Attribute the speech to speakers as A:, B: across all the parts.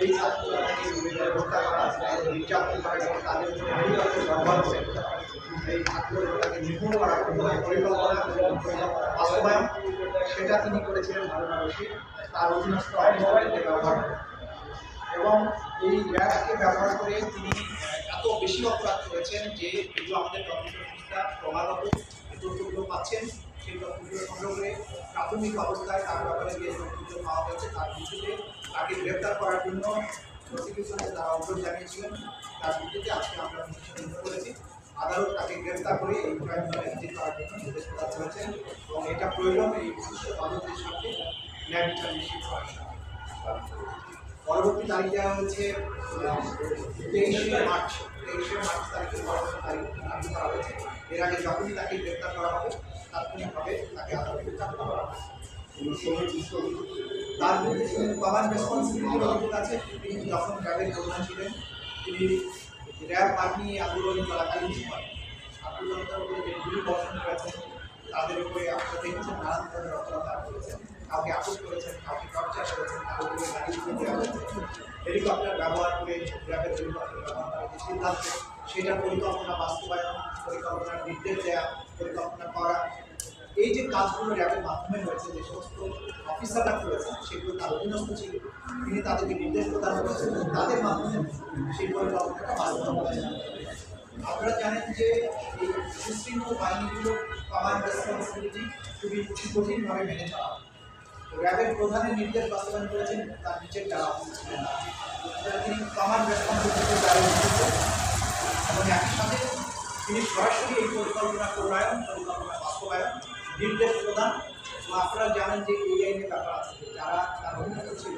A: এই তাদের ব্যবহার করে এই নিপুণ করা পরিকল্পনা বাস্তবায়ন, সেটা তিনি করেছিলেন হারুনা রশিদ। তার অধীনস্থ অফিসারদেরকে ব্যবহার করে এবং এই র্যাবকে ব্যবহার করে তিনি এত বেশি অপরাধ করেছেন যে এগুলো আমাদের তদন্ত সংস্থা ক্রমাগত তথ্যগুলো পাচ্ছেন। সেই তথ্যগুলো সংগ্রহ করে প্রাথমিক অবস্থায় তার ব্যাপারে যে তথ্যগুলো পাওয়া গেছে, তার ভিত্তিতে তাকে গ্রেপ্তার করার জন্য প্রসিকিউশনে তারা অনুরোধ জানিয়েছিলেন। তার ভিত্তিতে আজকে আমরা নির্দেশ করেছি। আদালত তাকে গ্রেপ্তার করে এই হাজির করার জন্য নির্দেশ প্রদান করেছেন এবং এটা প্রয়োজন এই বিশিষ্ট তদন্তের সাথে ন্যায় বিচার নিশ্চিত করার সাথে পরবর্তী তারিখ দেওয়া হচ্ছে তেইশে মার্চ। তেইশে মার্চ তারিখে পরবর্তী তারিখ ধার্য করা হয়েছে। এর আগে যখনই তাকে গ্রেপ্তার করা হবে, তাৎক্ষণিকভাবে তাকে আদালতে চাপিত করা হবে। রেসপন্সিবিলিটির অভিযোগ আছে, তিনি যখন র্যাবের প্রধান ছিলেন। তিনি র্যাব বাহিনী আন্দোলন চলাকালীন সময় ছাত্র জনতার উপরে যে গুলি বর্ষণ করেছেন। তাদের উপরে আপনারা দেখেছেন, নানান ধরনের অত্যাচার করেছেন। কাউকে আটক করেছেন, কাউকে টর্চার করেছেন, কাউকে হয়েছে হেলিকপ্টার ব্যবহার করে র্যাবের হেলিকপ্টার ব্যবহার করার যে সিদ্ধান্ত সেটার পরিকল্পনা বাস্তবায়ন পরিকল্পনার নির্দেশ দেওয়া পরিকল্পনা করা। এই যে কাজগুলো র্যাবের মাধ্যমে হয়েছে, যে সমস্ত অফিসাররা করেছেন, সেগুলো তার অধীনস্থ ছিল। তিনি তাদেরকে নির্দেশ প্রদান করেছেন, তাদের মাধ্যমে সেই পরিকল্পনাটা বাস্তবায়ন করেছেন আপনারা জানেন যে এই সুশৃঙ্খল বাহিনীগুলো কমান্ড রেসপন্সিবিলিটি খুবই কঠিনভাবে মেনে চলা র্যাবের প্রধানের নির্দেশ বাস্তবায়ন করেছেন তার নিচের যারা ছিলেন তিনি কমান্ড রেসপন্সিবিলিটি এবং একই সাথে তিনি সরাসরি এই পরিকল্পনা প্রণয়ন পরিকল্পনা বাস্তবায়ন নির্দেশ প্রদান এবং আপনারা জানেন যে এই আইনের ব্যাপার আছে যারা তার অধীনস্থ ছিল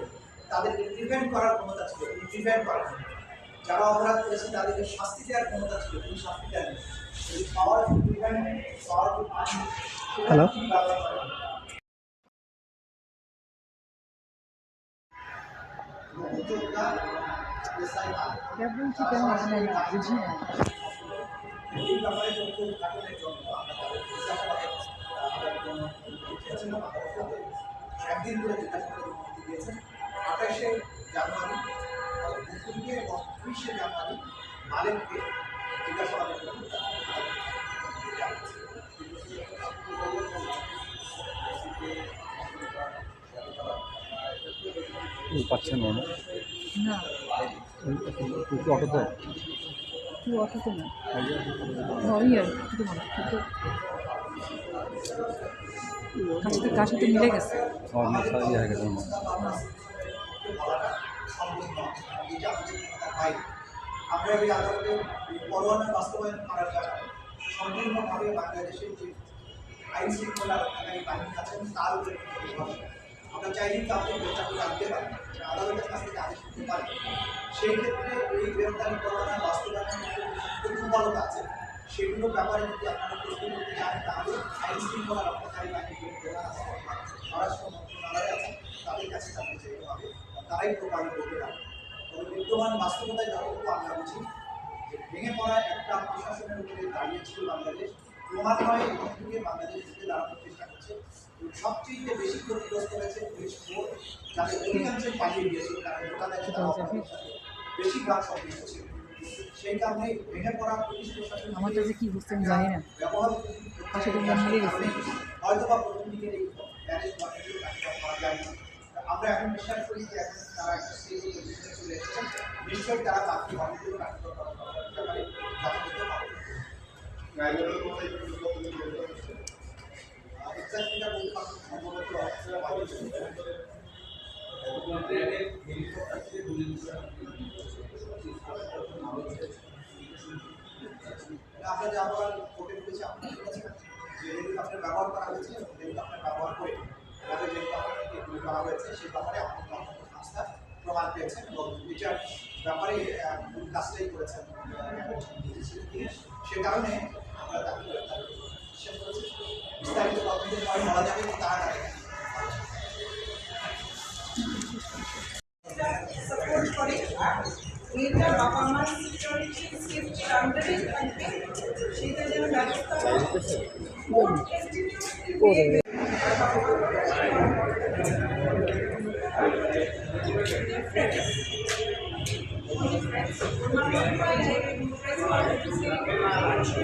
A: তাদেরকে প্রিভেন্ট করার ক্ষমতা ছিল তিনি প্রিভেন্ট করেন যারা অপরাধ করেছে তাদেরকে শাস্তি দেওয়ার ক্ষমতা ছিল তিনি শাস্তি দেন পাওয়ার প্রিভেন্ট পাওয়ার
B: Hello?
A: ধরে জিজ্ঞাসাবাদের অনুমতি দিয়েছেন আঠাশে জানুয়ারি মুসলিমকে জানুয়ারি জন্য
B: পাচ্ছেন না।
C: না।
B: অটোতে
C: মিলে গেছে
B: ইয়ে হয়ে। আমরা
A: এই সম্পূর্ণভাবে বাংলাদেশের যে আইন শৃঙ্খলা আছেন তার উপরে। আমরা চাইলেই কাউকে গ্রেপ্তার করে রাখতে পারি না। আদালতের কাছ থেকে আদেশ নিতে পারি সেই ক্ষেত্রে এই গ্রেপ্তারি পরোয়ানা বাস্তবায়নের দুর্বলতা আছে সেগুলোর ব্যাপারে যদি আপনারা প্রশ্ন করতে চান, তাহলে আইন শৃঙ্খলা রক্ষাকারী বাহিনীর যে প্রধান আছে স্বরাষ্ট্র মন্ত্রণালয় আছে, তাদের কাছে জানতে চাইতে হবে তারাই প্রমাণিত করতে পারবে তবে বিদ্যমান বাস্তবতায় যতটুকু আমরা বুঝি, যে ভেঙে পড়া একটা প্রশাসনের উপরে দাঁড়িয়ে ছিল বাংলাদেশ ক্রমান্বয়ে থেকে বাংলাদেশ দাঁড়ানোর চেষ্টা করছে। সবচেয়ে বেশি ক্ষতিগ্রস্ত হয়েছে পুলিশ যাদের অধিকাংশই পালিয়ে গিয়েছিল কারণ ওটা দেখে তারা বেশি গাছ সম্পৃক্ত ছিল। সেই কারণে ভেঙে পড়া পুলিশ প্রশাসন
C: আমার কাছে কি বুঝতে আমি জানি না।
A: ব্যবহার। হয়তো বা প্রথম করা না। আমরা এখন বিশ্বাস করি যে এখন তারা একটা স্টেজে চলে এসেছেন নিশ্চয়ই তারা বাকি অনেকগুলো কার্যকর করার আমরা যা আবার কোর্টে বলেছি আপনার হেলিকপ্টার ব্যবহার করা হয়েছে এবং হেলিকপ্টার ব্যবহার করে তাদের হেলিকপ্টারকে গুলি করা হয়েছে সেই ব্যাপারে তদন্ত সংস্থা প্রমাণ পেয়েছেন এবং বিচার ব্যাপারে করেছেন সে কারণে আমরা তাকে গ্রেপ্তার করতে বিশ্বাস করেছি বিস্তারিত তদন্তের পরে বলা যাবে যে তারা কারা। সাপোর্ট করে
D: মেয়েটা বাবা মার সিকিউরিটি সেফটির আন্ডারেই থাকবে সেটা যেন ব্যবস্থা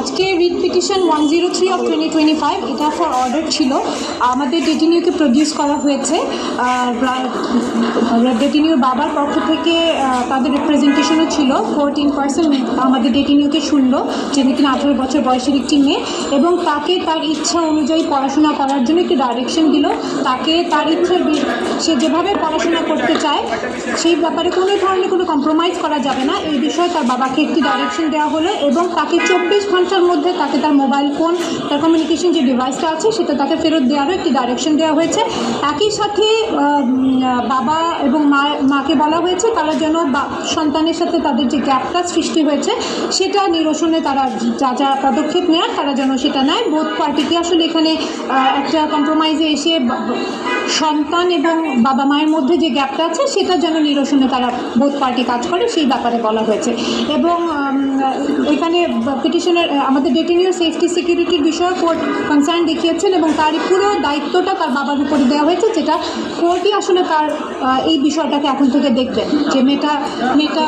E: আজকে writ petition one zero three of twenty twenty five এটা ফর অর্ডার ছিল। আমাদের ডেটিনিউকে প্রডিউস করা হয়েছে। ডেটিনিউর বাবার পক্ষ থেকে তাদের রিপ্রেজেন্টেশনও ছিল। কোর্ট পার্সেন্ট পার্সন আমাদের ডেটিনিউকে শুনলো যিনি কিনা আঠেরো বছর বয়সের একটি মেয়ে এবং তাকে তার ইচ্ছা অনুযায়ী পড়াশোনা করার জন্য একটি ডাইরেকশন দিল। তাকে তার ইচ্ছার সে যেভাবে পড়াশোনা করতে চায়, সেই ব্যাপারে কোনো ধরনের কোনো কম্প্রোমাইজ করা যাবে না। এই বিষয়ে তার বাবাকে একটি ডাইরেকশন দেওয়া হলো এবং তাকে চব্বিশ ঘণ্টার মধ্যে তাকে তার মোবাইল ফোন, তার কমিউনিকেশন যে ডিভাইসটা আছে, সেটা তাকে ফেরত দেওয়ারও একটি ডাইরেকশন দেওয়া হয়েছে। একই সাথে বাবা এবং মা, মাকে বলা হয়েছে, তারা যেন সন্তানের সাথে তাদের যে গ্যাপটা সৃষ্টি হয়েছে, সেটা নিরসনে তারা যা যা পদক্ষেপ নেয় তারা যেন সেটা নেয়। বোধ পার্টিকে আসলে এখানে একটা কম্প্রোমাইজে এসে সন্তান এবং বাবা মায়ের মধ্যে যে গ্যাপটা আছে, সেটা যেন নিরসনে তারা বোধ পার্টি কাজ করে, সেই ব্যাপারে বলা হয়েছে। এবং এখানে পিটিশনের আমাদের ডেটিনিউ সেফটি সিকিউরিটির বিষয়ে কোর্ট কনসার্ন দেখিয়েছেন এবং তার পুরো দায়িত্বটা তার বাবার উপরে দেওয়া হয়েছে, যেটা কোর্টই আসলে তার এই বিষয়টাকে এখন থেকে দেখবেন যে মেয়েটা মেয়েটা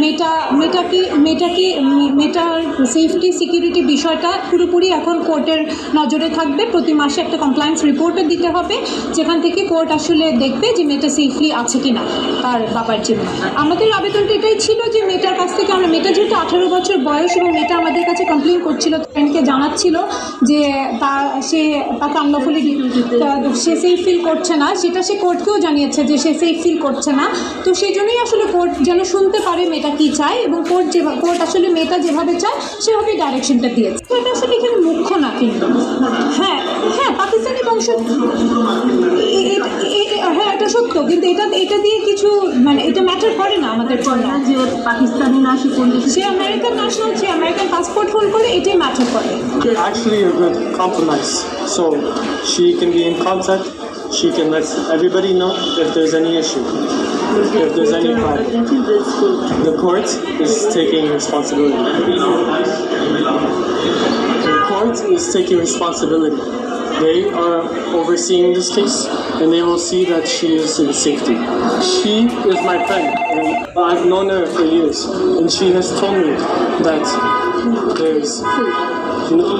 E: মেয়েটা মেয়েটা কি মেয়েটা কি মে- মেয়েটার সেফটি সিকিউরিটি বিষয়টা পুরোপুরি এখন কোর্টের নজরে থাকবে। প্রতি মাসে একটা কমপ্লায়েন্স রিপোর্টও দিতে হবে, যেখান থেকে কোর্ট আসলে দেখবে যে মেয়েটা সেফলি আছে কি না তার বাবার জীবনে। আমাদের আবেদনটা এটাই ছিল যে মেয়েটার কাছ থেকে আমরা, মেয়েটা যেহেতু আঠারো বছর বয়স এবং মেয়েটা আমাদের কাছে কমপ্লেন করছিল ফ্রেন্ডকে জানাচ্ছিল যে তা, সে তাকে আনলফুলি সে সেফ ফিল করছে না। সেটা সে কোর্টকেও জানিয়েছে যে সে সেই ফিল করছে না। তো সেই জন্যই আসলে কোর্ট যেন শুনতে পারে মেয়েটা কী চায় এবং কোর্ট যে কোর্ট আসলে মেয়েটা যেভাবে চায়, সেভাবেই ডাইরেকশনটা দিয়েছে। তো এটা আসলে এখানে মুখ্য না কিন্তু। হ্যাঁ হ্যাঁ পাকিস্তানি বংশ হ্যাঁ এটা সত্য কিন্তু এটা এটা দিয়ে কিছু মানে এটা ম্যাটার করে না আমাদের জন্য
C: যে পাকিস্তানি না সে কোন দেশে
E: সে আমেরিকান ন্যাশনাল যে আমেরিকান পাসপোর্ট হোল্ড করে এটাই ম্যাটার করে
F: actually a good compromise. So she can be in contact. She can let everybody know if there's any issue, if there's any problem. The court is taking responsibility. The court is taking responsibility. they are overseeing this case, and they will see that she is in safety. She is my friend, and I've known her for years, and she has told me that there's. No,
E: no,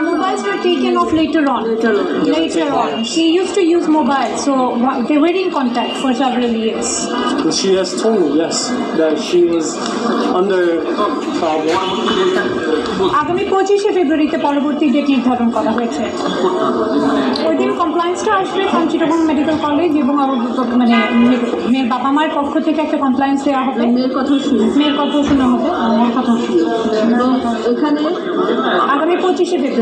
E: no, taken off later on. Later on. She used to use mobile, so wha- they were in contact for several years.
F: And She has told me, yes, that she was under problem.
E: আগামী পঁচিশে ফেব্রুয়ারিতে পরবর্তী date নির্ধারণ করা হয়েছে ওই দিন কমপ্লায়েন্সটা আসবে কাঞ্চিরবন মেডিকেল কলেজ এবং আমার মানে মেয়ে- মেয়ের বাবা মায়ের পক্ষ থেকে একটা কমপ্লায়েন্স দেওয়া হবে
C: মেয়ের কথা শুনি
E: মেয়ের কথাও শোনা হবে আমার কথাও শোনা হবে।
C: এবং এখানে
E: আগামী পঁচিশে ফেব্রুয়ারি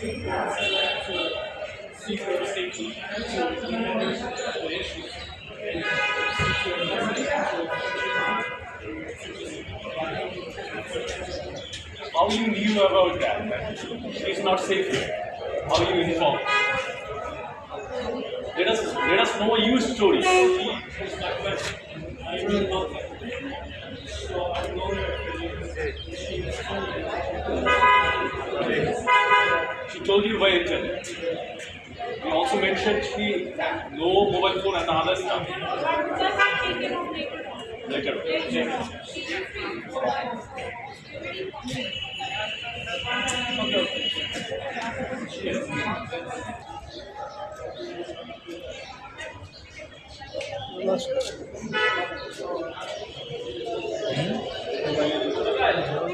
E: secure
G: How you knew about that? It's not safe. How you inform? Let us let us know your story told you why internet. We also mentioned she no mobile phone and other stuff. Later. Later. Yes.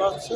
G: হচ্ছে?